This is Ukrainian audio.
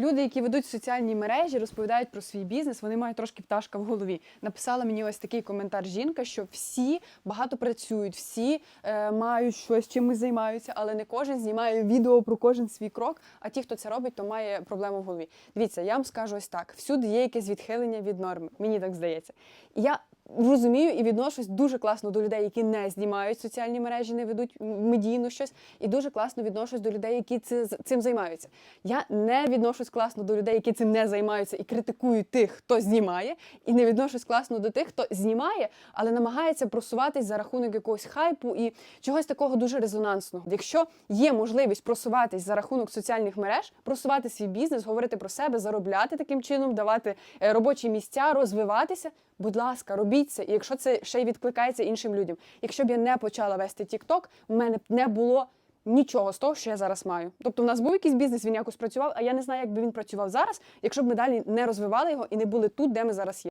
Люди, які ведуть соціальні мережі, розповідають про свій бізнес, вони мають трошки пташка в голові. Написала мені ось такий коментар жінка, що всі багато працюють, всі е, мають щось чимось займаються, але не кожен знімає відео про кожен свій крок. А ті, хто це робить, то має проблему в голові. Дивіться, я вам скажу ось так: всюди є якесь відхилення від норми. Мені так здається. Я розумію і відношусь дуже класно до людей, які не знімають соціальні мережі, не ведуть медійно щось, і дуже класно відношусь до людей, які цим займаються. Я не відношусь класно до людей, які цим не займаються і критикують тих, хто знімає, і не відношусь класно до тих, хто знімає, але намагається просуватись за рахунок якогось хайпу і чогось такого дуже резонансного. Якщо є можливість просуватись за рахунок соціальних мереж, просувати свій бізнес, говорити про себе, заробляти таким чином, давати е, робочі місця, розвиватися. Будь ласка, робіть це. І якщо це ще й відкликається іншим людям. Якщо б я не почала вести TikTok, в мене б не було нічого з того, що я зараз маю. Тобто, в нас був якийсь бізнес, він якось працював, а я не знаю, як би він працював зараз, якщо б ми далі не розвивали його і не були тут, де ми зараз є.